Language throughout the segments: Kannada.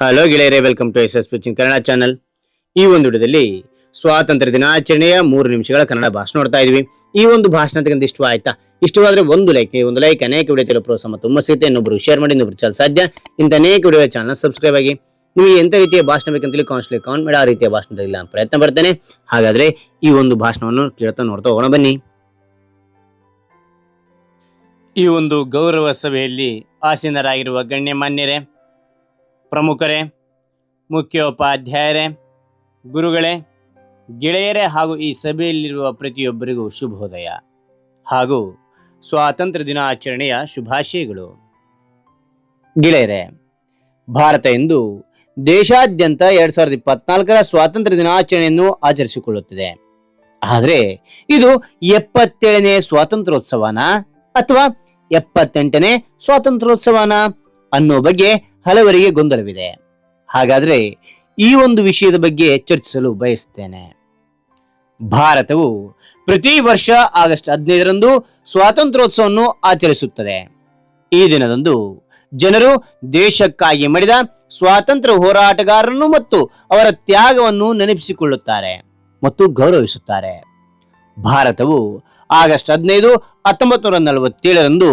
ಹಲೋ ಗೆಳೆಯರೇ welcome to S S pitching Kannada channel ಈ ಒಂದು ವಿಡಿಯೋದಲ್ಲಿ ಸ್ವಾತಂತ್ರ್ಯ ದಿನಾಚರಣೆಯ ಮೂರು ನಿಮಿಷಗಳ ಕನ್ನಡ ಭಾಷಣ ನೋಡ್ತಾ ಇದೀವಿ ಈ ಒಂದು ಭಾಷಣ ತಗೊಂಡು ಇಷ್ಟ ಆಯ್ತಾ? ಇಷ್ಟವಾದ್ರೆ ಒಂದು ಲೈಕ್ ನೀವು ಒಂದು ಲೈಕ್ ಅನೇಕ ವಿಡಿಯೋ ತಿಳಿಯೋ ಪ್ರೋತ್ಸಾಹ ತುಂಬ ಸಿಗುತ್ತೆ. ಇನ್ನೊಬ್ರು ಶೇರ್ ಮಾಡಿ, ಇನ್ನೊಬ್ರು ಚಾಲ್ ಸಾಧ್ಯ. ಇಂಥ ಅನೇಕ ವಿಡಿಯೋ ಚಾನಲ್ ಸಬ್ಸ್ಕ್ರೈಬ್ ಆಗಿ. ನಿಮಗೆ ಎಂಥ ರೀತಿಯ ಭಾಷಣ ಬೇಕಂತೇಳಿ ಕಾನ್ಸ್ಲಿ ಕಾನ್ ಮಾಡಿ. ಆ ರೀತಿಯ ಭಾಷಣ ಇಲ್ಲ ಪ್ರಯತ್ನ ಪಡ್ತೇನೆ. ಹಾಗಾದ್ರೆ ಈ ಒಂದು ಭಾಷಣವನ್ನು ಕೇಳ್ತಾ ನೋಡ್ತಾ ಹೋಗೋಣ ಬನ್ನಿ. ಈ ಒಂದು ಗೌರವ ಸಭೆಯಲ್ಲಿ ಆಸೀನರಾಗಿರುವ ಗಣ್ಯಮಾನ್ಯರೇ ಪ್ರಮುಖರೇ, ಮುಖ್ಯೋಪಾಧ್ಯಾಯರೇ, ಗುರುಗಳೇ, ಗೆಳೆಯರೇ ಹಾಗೂ ಈ ಸಭೆಯಲ್ಲಿರುವ ಪ್ರತಿಯೊಬ್ಬರಿಗೂ ಶುಭೋದಯ ಹಾಗೂ ಸ್ವಾತಂತ್ರ್ಯ ದಿನಾಚರಣೆಯ ಶುಭಾಶಯಗಳು. ಗೆಳೆಯರೇ, ಭಾರತ ಇಂದು ದೇಶಾದ್ಯಂತ ಎರಡ್ ಸಾವಿರದ ಇಪ್ಪತ್ನಾಲ್ಕರ ಸ್ವಾತಂತ್ರ್ಯ ದಿನಾಚರಣೆಯನ್ನು ಆಚರಿಸಿಕೊಳ್ಳುತ್ತಿದೆ. ಆದರೆ ಇದು ಎಪ್ಪತ್ತೇಳನೇ ಸ್ವಾತಂತ್ರ್ಯೋತ್ಸವನ ಅಥವಾ ಎಪ್ಪತ್ತೆಂಟನೇ ಸ್ವಾತಂತ್ರ್ಯೋತ್ಸವನ ಅನ್ನೋ ಬಗ್ಗೆ ಹಲವರಿಗೆ ಗೊಂದಲವಿದೆ. ಹಾಗಾದರೆ ಈ ಒಂದು ವಿಷಯದ ಬಗ್ಗೆ ಚರ್ಚಿಸಲು ಬಯಸುತ್ತೇನೆ ಭಾರತವು ಪ್ರತಿ ವರ್ಷ ಆಗಸ್ಟ್ ಹದಿನೈದರಂದು ಸ್ವಾತಂತ್ರ್ಯೋತ್ಸವವನ್ನು ಆಚರಿಸುತ್ತದೆ. ಈ ದಿನದಂದು ಜನರು ದೇಶಕ್ಕಾಗಿ ಮಾಡಿದ ಸ್ವಾತಂತ್ರ್ಯ ಹೋರಾಟಗಾರರನ್ನು ಮತ್ತು ಅವರ ತ್ಯಾಗವನ್ನು ನೆನಪಿಸಿಕೊಳ್ಳುತ್ತಾರೆ ಮತ್ತು ಗೌರವಿಸುತ್ತಾರೆ. ಭಾರತವು ಆಗಸ್ಟ್ ಹದಿನೈದು ಹತ್ತೊಂಬತ್ತು ನೂರ ನಲವತ್ತೇಳರಂದು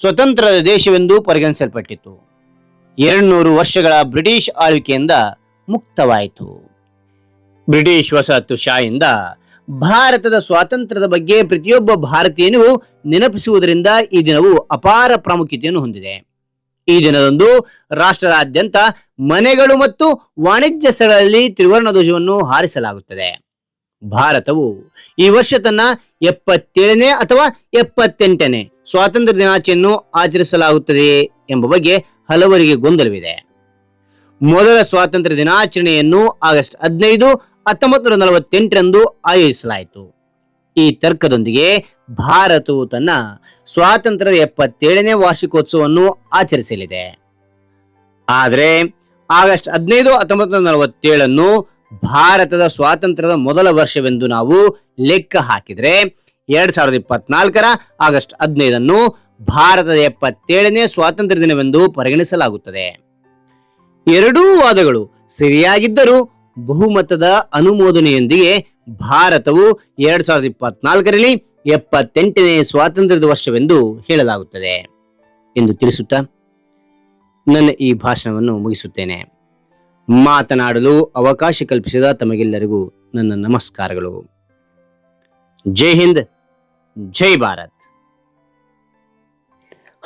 ಸ್ವತಂತ್ರ ದೇಶವೆಂದು ಪರಿಗಣಿಸಲ್ಪಟ್ಟಿತು ಎರಡ್ನೂರು ವರ್ಷಗಳ ಬ್ರಿಟಿಷ್ ಆಳ್ವಿಕೆಯಿಂದ ಮುಕ್ತವಾಯಿತು. ಬ್ರಿಟಿಷ್ ವಸಾಹತು ಶಾಹಿಯಿಂದ ಭಾರತದ ಸ್ವಾತಂತ್ರ್ಯದ ಬಗ್ಗೆ ಪ್ರತಿಯೊಬ್ಬ ಭಾರತೀಯನೂ ನೆನಪಿಸುವುದರಿಂದ ಈ ದಿನವು ಅಪಾರ ಪ್ರಾಮುಖ್ಯತೆಯನ್ನು ಹೊಂದಿದೆ. ಈ ದಿನದಂದು ರಾಷ್ಟ್ರದಾದ್ಯಂತ ಮನೆಗಳು ಮತ್ತು ವಾಣಿಜ್ಯ ಸ್ಥಳಗಳಲ್ಲಿ ತ್ರಿವರ್ಣ ಧ್ವಜವನ್ನು ಹಾರಿಸಲಾಗುತ್ತದೆ. ಭಾರತವು ಈ ವರ್ಷ ತನ್ನ ಎಪ್ಪತ್ತೇಳನೇ ಅಥವಾ ಎಪ್ಪತ್ತೆಂಟನೇ ಸ್ವಾತಂತ್ರ್ಯ ದಿನಾಚರಣೆಯನ್ನು ಆಚರಿಸಲಾಗುತ್ತದೆ ಎಂಬ ಬಗ್ಗೆ ಹಲವರಿಗೆ ಗೊಂದಲವಿದೆ. ಮೊದಲ ಸ್ವಾತಂತ್ರ್ಯ ದಿನಾಚರಣೆಯನ್ನು ಆಗಸ್ಟ್ ಹದಿನೈದು ಹತ್ತೊಂಬತ್ತು ನೂರ ನಲವತ್ತೆಂಟರಂದು ಆಯೋಜಿಸಲಾಯಿತು. ಈ ತರ್ಕದೊಂದಿಗೆ ಭಾರತವು ತನ್ನ ಸ್ವಾತಂತ್ರ್ಯದ ಎಪ್ಪತ್ತೇಳನೇ ವಾರ್ಷಿಕೋತ್ಸವವನ್ನು ಆಚರಿಸಲಿದೆ. ಆದರೆ ಆಗಸ್ಟ್ ಹದಿನೈದು ಹತ್ತೊಂಬತ್ತು ನೂರ ನಲವತ್ತೇಳನ್ನು ಭಾರತದ ಸ್ವಾತಂತ್ರ್ಯದ ಮೊದಲ ವರ್ಷವೆಂದು ನಾವು ಲೆಕ್ಕ ಹಾಕಿದ್ರೆ ಎರಡ್ ಸಾವಿರದ ಇಪ್ಪತ್ನಾಲ್ಕರ ಆಗಸ್ಟ್ ಹದಿನೈದನ್ನು ಭಾರತದ ಎಪ್ಪತ್ತೇಳನೇ ಸ್ವಾತಂತ್ರ್ಯ ದಿನವೆಂದು ಪರಿಗಣಿಸಲಾಗುತ್ತದೆ. ಎರಡೂ ವಾದಗಳು ಸರಿಯಾಗಿದ್ದರೂ ಬಹುಮತದ ಅನುಮೋದನೆಯೊಂದಿಗೆ ಭಾರತವು ಎರಡ್ ಸಾವಿರದ ಇಪ್ಪತ್ನಾಲ್ಕರಲ್ಲಿ ಎಪ್ಪತ್ತೆಂಟನೇ ಸ್ವಾತಂತ್ರ್ಯದ ವರ್ಷವೆಂದು ಹೇಳಲಾಗುತ್ತದೆ. ಎಂದು ತಿಳಿಸುತ್ತಾ ನನ್ನ ಈ ಭಾಷಣವನ್ನು ಮುಗಿಸುತ್ತೇನೆ. ಮಾತನಾಡಲು ಅವಕಾಶ ಕಲ್ಪಿಸಿದ ತಮಗೆಲ್ಲರಿಗೂ ನನ್ನ ನಮಸ್ಕಾರಗಳು. ಜೈ ಹಿಂದ್. ಜೈ ಭಾರತ್.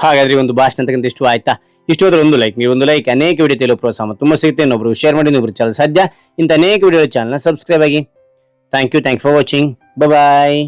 ಹಾಗಾದ್ರೆ ಒಂದು ಭಾಷಣ ಅಂತಕ್ಕಂಥ ಇಷ್ಟು ಆಯ್ತಾ? ಇಷ್ಟು ಹೋದ್ರೆ ಒಂದು ಲೈಕ್ ನೀವು ಒಂದು ಲೈಕ್ ಅನೇಕ ವಿಡಿಯೋ ತಿಳಿಯೋ ಪ್ರೋತ್ಸಾಹ ತುಂಬ ಸಿಗುತ್ತೆ ಇನ್ನೊಬ್ರು ಶೇರ್ ಮಾಡಿ, ಇನ್ನೊಬ್ರು ಚಾನಲ್ ಸದ್ಯ ಇಂಥ ಅನೇಕ ವಿಡಿಯೋ ಚಾನಲ್ನ ಸಬ್ಸ್ಕ್ರೈಬ್ ಆಗಿ. Thank you thank for watching bye